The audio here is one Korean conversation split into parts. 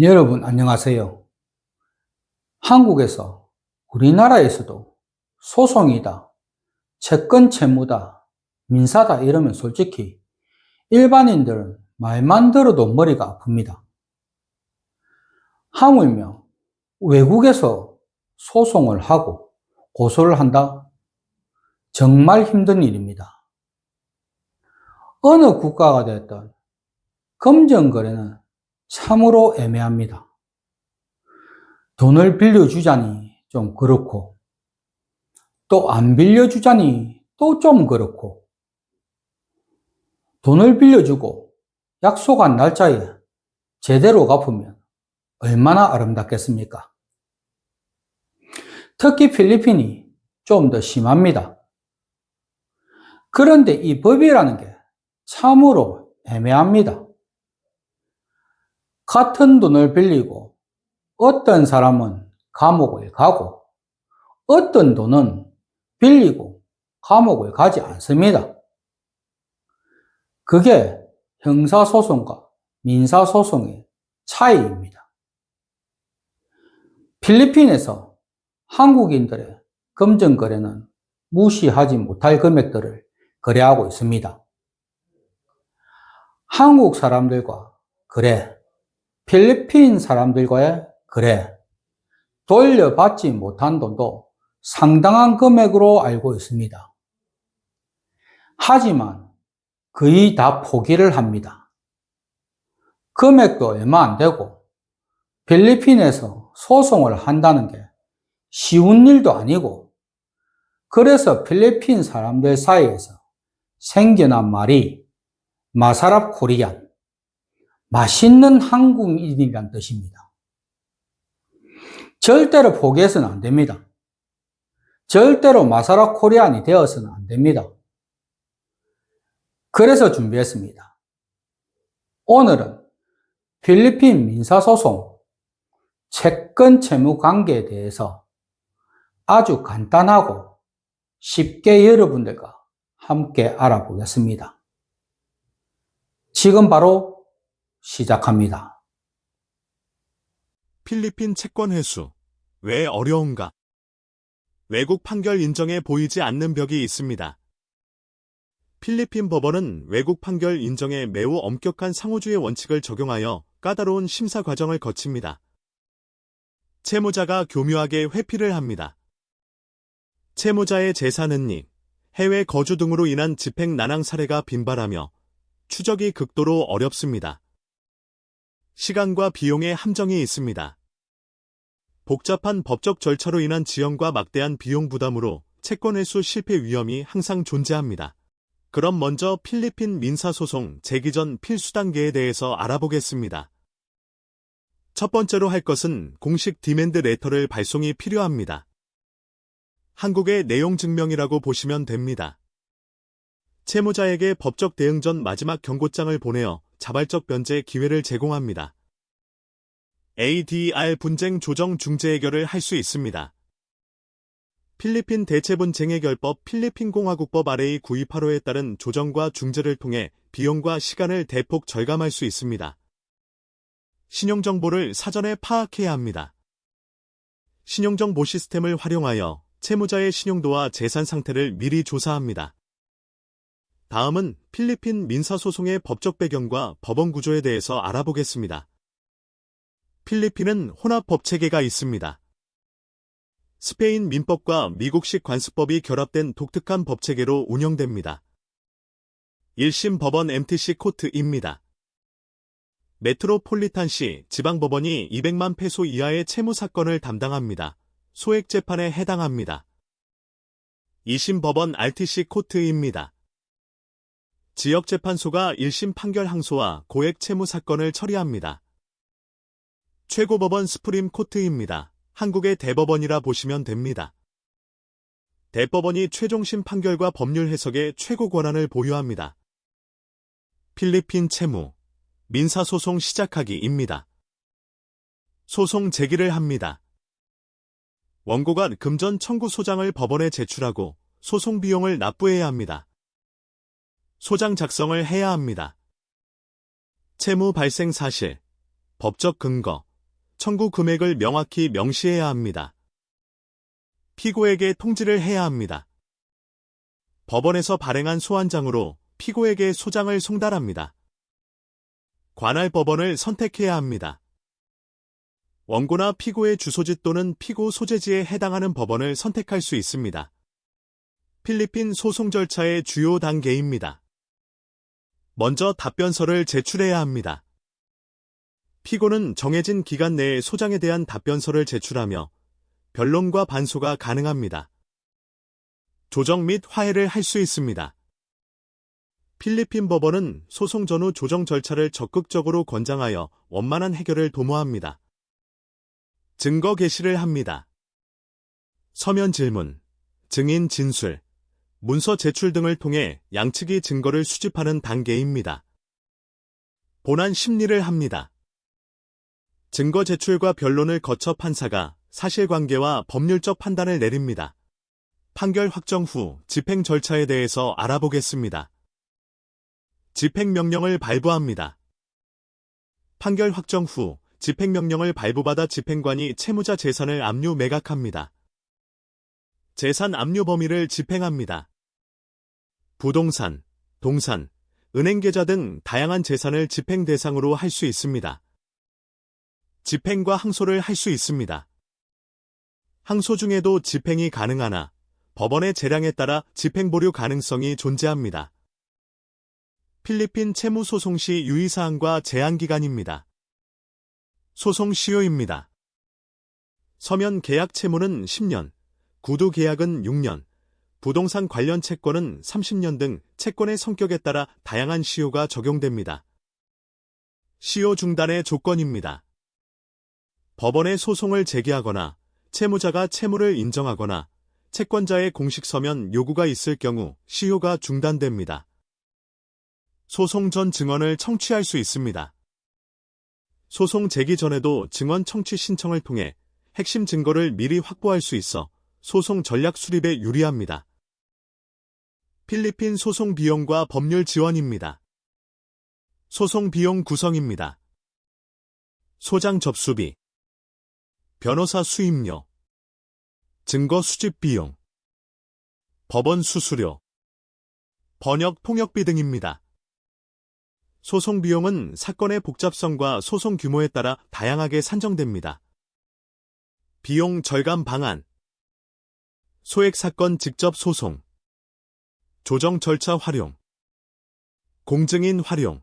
여러분 안녕하세요. 한국에서 우리나라에서도 소송이다, 채권 채무다, 민사다 이러면 솔직히 일반인들은 말만 들어도 머리가 아픕니다. 하물며 외국에서 소송을 하고 고소를 한다? 정말 힘든 일입니다. 어느 국가가 됐든 검정거래는 참으로 애매합니다. 돈을 빌려주자니 좀 그렇고, 또 안 빌려주자니 또 좀 그렇고, 돈을 빌려주고 약속한 날짜에 제대로 갚으면 얼마나 아름답겠습니까? 특히 필리핀이 좀 더 심합니다. 그런데 이 법이라는 게 참으로 애매합니다. 같은 돈을 빌리고 어떤 사람은 감옥을 가고 어떤 돈은 빌리고 감옥을 가지 않습니다. 그게 형사소송과 민사소송의 차이입니다. 필리핀에서 한국인들의 금전거래는 무시하지 못할 금액들을 거래하고 있습니다. 한국 사람들과 거래, 필리핀 사람들과의 거래, 돌려받지 못한 돈도 상당한 금액으로 알고 있습니다. 하지만 거의 다 포기를 합니다. 금액도 얼마 안 되고 필리핀에서 소송을 한다는 게 쉬운 일도 아니고 그래서 필리핀 사람들 사이에서 생겨난 말이 마사랍 코리안, 맛있는 한국인이란 뜻입니다. 절대로 포기해서는 안 됩니다. 절대로 마사라 코리안이 되어서는 안 됩니다. 그래서 준비했습니다. 오늘은 필리핀 민사소송 채권 채무 관계에 대해서 아주 간단하고 쉽게 여러분들과 함께 알아보겠습니다. 지금 바로 시작합니다. 필리핀 채권 회수. 왜 어려운가? 외국 판결 인정에 보이지 않는 벽이 있습니다. 필리핀 법원은 외국 판결 인정에 매우 엄격한 상호주의 원칙을 적용하여 까다로운 심사 과정을 거칩니다. 채무자가 교묘하게 회피를 합니다. 채무자의 재산은 이 해외 거주 등으로 인한 집행 난항 사례가 빈발하며 추적이 극도로 어렵습니다. 시간과 비용의 함정이 있습니다. 복잡한 법적 절차로 인한 지연과 막대한 비용 부담으로 채권 회수 실패 위험이 항상 존재합니다. 그럼 먼저 필리핀 민사소송 제기 전 필수 단계에 대해서 알아보겠습니다. 첫 번째로 할 것은 공식 디맨드 레터를 발송이 필요합니다. 한국의 내용 증명이라고 보시면 됩니다. 채무자에게 법적 대응 전 마지막 경고장을 보내어 자발적 변제 기회를 제공합니다. ADR 분쟁 조정 중재 해결을 할 수 있습니다. 필리핀 대체분쟁 해결법 필리핀 공화국법 RA 9285에 따른 조정과 중재를 통해 비용과 시간을 대폭 절감할 수 있습니다. 신용정보를 사전에 파악해야 합니다. 신용정보 시스템을 활용하여 채무자의 신용도와 재산 상태를 미리 조사합니다. 다음은 필리핀 민사소송의 법적 배경과 법원 구조에 대해서 알아보겠습니다. 필리핀은 혼합 법 체계가 있습니다. 스페인 민법과 미국식 관습법이 결합된 독특한 법체계로 운영됩니다. 1심 법원 MTC 코트입니다. 메트로폴리탄시 지방법원이 200만 페소 이하의 채무 사건을 담당합니다. 소액 재판에 해당합니다. 2심 법원 RTC 코트입니다. 지역재판소가 1심 판결 항소와 고액 채무 사건을 처리합니다. 최고법원 스프림 코트입니다. 한국의 대법원이라 보시면 됩니다. 대법원이 최종심 판결과 법률 해석의 최고 권한을 보유합니다. 필리핀 채무, 민사소송 시작하기입니다. 소송 제기를 합니다. 원고가 금전 청구 소장을 법원에 제출하고 소송 비용을 납부해야 합니다. 소장 작성을 해야 합니다. 채무 발생 사실, 법적 근거, 청구 금액을 명확히 명시해야 합니다. 피고에게 통지를 해야 합니다. 법원에서 발행한 소환장으로 피고에게 소장을 송달합니다. 관할 법원을 선택해야 합니다. 원고나 피고의 주소지 또는 피고 소재지에 해당하는 법원을 선택할 수 있습니다. 필리핀 소송 절차의 주요 단계입니다. 먼저 답변서를 제출해야 합니다. 피고는 정해진 기간 내에 소장에 대한 답변서를 제출하며 변론과 반소가 가능합니다. 조정 및 화해를 할 수 있습니다. 필리핀 법원은 소송 전후 조정 절차를 적극적으로 권장하여 원만한 해결을 도모합니다. 증거 게시를 합니다. 서면 질문, 증인 진술, 문서 제출 등을 통해 양측이 증거를 수집하는 단계입니다. 본안 심리를 합니다. 증거 제출과 변론을 거쳐 판사가 사실관계와 법률적 판단을 내립니다. 판결 확정 후 집행 절차에 대해서 알아보겠습니다. 집행명령을 발부합니다. 판결 확정 후 집행명령을 발부받아 집행관이 채무자 재산을 압류 매각합니다. 재산 압류 범위를 집행합니다. 부동산, 동산, 은행계좌 등 다양한 재산을 집행 대상으로 할 수 있습니다. 집행과 항소를 할 수 있습니다. 항소 중에도 집행이 가능하나 법원의 재량에 따라 집행 보류 가능성이 존재합니다. 필리핀 채무소송 시 유의사항과 제한기간입니다. 소송 시효입니다. 서면 계약 채무는 10년, 구두 계약은 6년, 부동산 관련 채권은 30년 등 채권의 성격에 따라 다양한 시효가 적용됩니다. 시효 중단의 조건입니다. 법원에 소송을 제기하거나 채무자가 채무를 인정하거나 채권자의 공식 서면 요구가 있을 경우 시효가 중단됩니다. 소송 전 증언을 청취할 수 있습니다. 소송 제기 전에도 증언 청취 신청을 통해 핵심 증거를 미리 확보할 수 있어 소송 전략 수립에 유리합니다. 필리핀 소송 비용과 법률 지원입니다. 소송 비용 구성입니다. 소장 접수비, 변호사 수임료, 증거 수집 비용, 법원 수수료, 번역 통역비 등입니다. 소송 비용은 사건의 복잡성과 소송 규모에 따라 다양하게 산정됩니다. 비용 절감 방안 소액 사건 직접 소송 조정 절차 활용 공증인 활용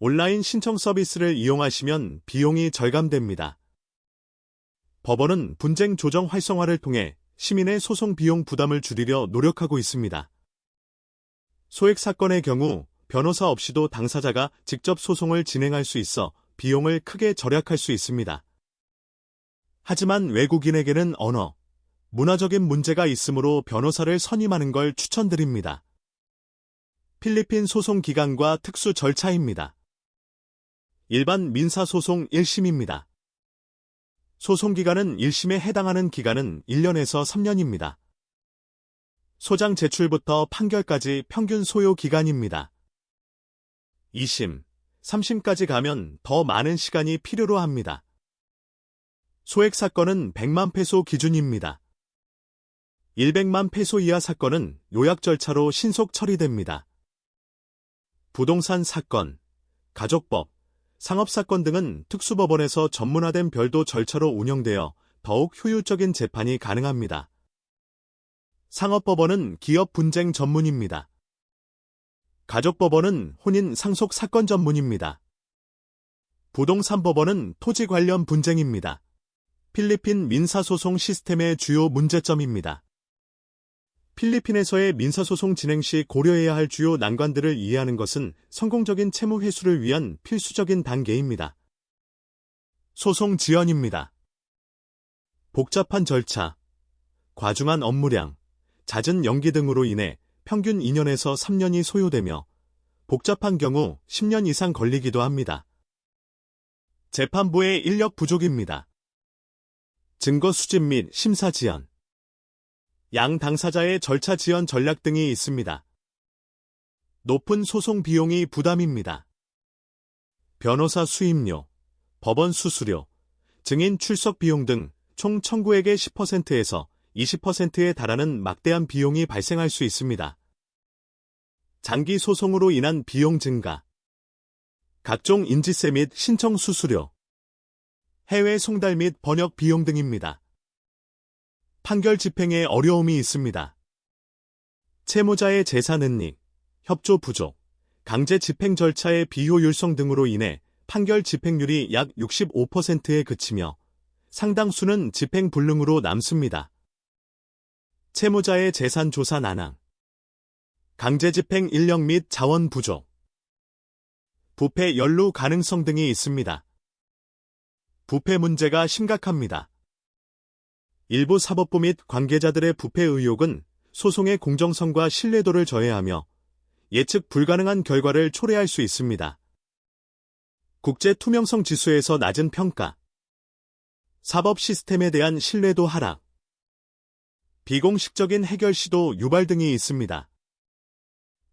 온라인 신청 서비스를 이용하시면 비용이 절감됩니다. 법원은 분쟁 조정 활성화를 통해 시민의 소송 비용 부담을 줄이려 노력하고 있습니다. 소액 사건의 경우 변호사 없이도 당사자가 직접 소송을 진행할 수 있어 비용을 크게 절약할 수 있습니다. 하지만 외국인에게는 언어, 문화적인 문제가 있으므로 변호사를 선임하는 걸 추천드립니다. 필리핀 소송 기간과 특수 절차입니다. 일반 민사소송 1심입니다. 소송 기간은 1심에 해당하는 기간은 1년에서 3년입니다. 소장 제출부터 판결까지 평균 소요 기간입니다. 2심, 3심까지 가면 더 많은 시간이 필요로 합니다. 소액 사건은 100만 페소 기준입니다. 100만 페소 이하 사건은 요약 절차로 신속 처리됩니다. 부동산 사건, 가족법, 상업사건 등은 특수법원에서 전문화된 별도 절차로 운영되어 더욱 효율적인 재판이 가능합니다. 상업법원은 기업 분쟁 전문입니다. 가족법원은 혼인 상속 사건 전문입니다. 부동산법원은 토지 관련 분쟁입니다. 필리핀 민사소송 시스템의 주요 문제점입니다. 필리핀에서의 민사소송 진행 시 고려해야 할 주요 난관들을 이해하는 것은 성공적인 채무 회수를 위한 필수적인 단계입니다. 소송 지연입니다. 복잡한 절차, 과중한 업무량, 잦은 연기 등으로 인해 평균 2년에서 3년이 소요되며 복잡한 경우 10년 이상 걸리기도 합니다. 재판부의 인력 부족입니다. 증거 수집 및 심사 지연, 양 당사자의 절차 지연 전략 등이 있습니다. 높은 소송 비용이 부담입니다. 변호사 수임료, 법원 수수료, 증인 출석 비용 등 총 청구액의 10%에서 20%에 달하는 막대한 비용이 발생할 수 있습니다. 장기 소송으로 인한 비용 증가, 각종 인지세 및 신청 수수료, 해외 송달 및 번역 비용 등입니다. 판결 집행에 어려움이 있습니다. 채무자의 재산 은닉, 협조 부족, 강제 집행 절차의 비효율성 등으로 인해 판결 집행률이 약 65%에 그치며 상당수는 집행 불능으로 남습니다. 채무자의 재산 조사 난항, 강제 집행 인력 및 자원 부족, 부패 연루 가능성 등이 있습니다. 부패 문제가 심각합니다. 일부 사법부 및 관계자들의 부패 의혹은 소송의 공정성과 신뢰도를 저해하며 예측 불가능한 결과를 초래할 수 있습니다. 국제 투명성 지수에서 낮은 평가, 사법 시스템에 대한 신뢰도 하락, 비공식적인 해결 시도 유발 등이 있습니다.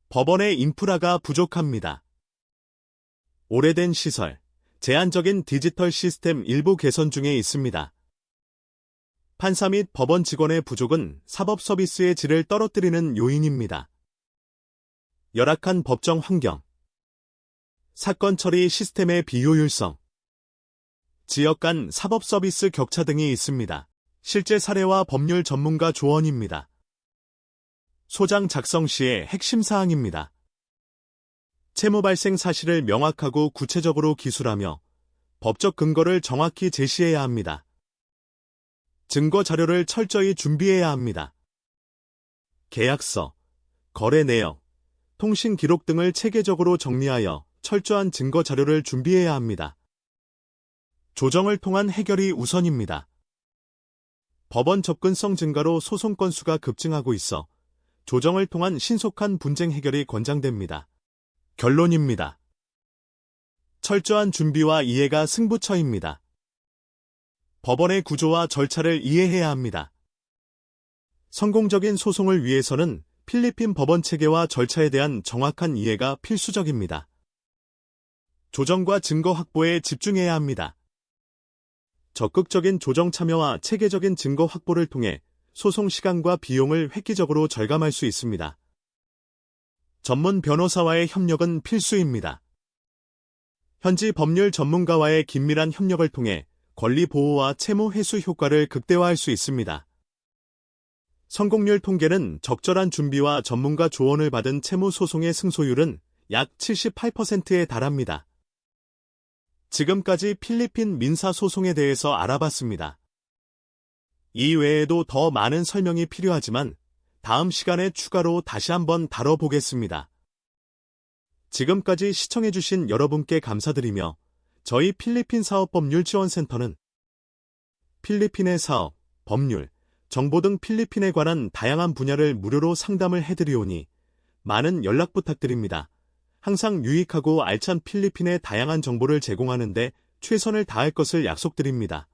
법원의 인프라가 부족합니다. 오래된 시설, 제한적인 디지털 시스템 일부 개선 중에 있습니다. 판사 및 법원 직원의 부족은 사법 서비스의 질을 떨어뜨리는 요인입니다. 열악한 법정 환경, 사건 처리 시스템의 비효율성, 지역 간 사법 서비스 격차 등이 있습니다. 실제 사례와 법률 전문가 조언입니다. 소장 작성 시의 핵심 사항입니다. 채무 발생 사실을 명확하고 구체적으로 기술하며 법적 근거를 정확히 제시해야 합니다. 증거 자료를 철저히 준비해야 합니다. 계약서, 거래 내역, 통신 기록 등을 체계적으로 정리하여 철저한 증거 자료를 준비해야 합니다. 조정을 통한 해결이 우선입니다. 법원 접근성 증가로 소송 건수가 급증하고 있어 조정을 통한 신속한 분쟁 해결이 권장됩니다. 결론입니다. 철저한 준비와 이해가 승부처입니다. 법원의 구조와 절차를 이해해야 합니다. 성공적인 소송을 위해서는 필리핀 법원 체계와 절차에 대한 정확한 이해가 필수적입니다. 조정과 증거 확보에 집중해야 합니다. 적극적인 조정 참여와 체계적인 증거 확보를 통해 소송 시간과 비용을 획기적으로 절감할 수 있습니다. 전문 변호사와의 협력은 필수입니다. 현지 법률 전문가와의 긴밀한 협력을 통해 권리 보호와 채무 회수 효과를 극대화할 수 있습니다. 성공률 통계는 적절한 준비와 전문가 조언을 받은 채무 소송의 승소율은 약 78%에 달합니다. 지금까지 필리핀 민사 소송에 대해서 알아봤습니다. 이 외에도 더 많은 설명이 필요하지만 다음 시간에 추가로 다시 한번 다뤄보겠습니다. 지금까지 시청해주신 여러분께 감사드리며 저희 필리핀 사업법률 지원센터는 필리핀의 사업, 법률, 정보 등 필리핀에 관한 다양한 분야를 무료로 상담을 해드리오니 많은 연락 부탁드립니다. 항상 유익하고 알찬 필리핀의 다양한 정보를 제공하는데 최선을 다할 것을 약속드립니다.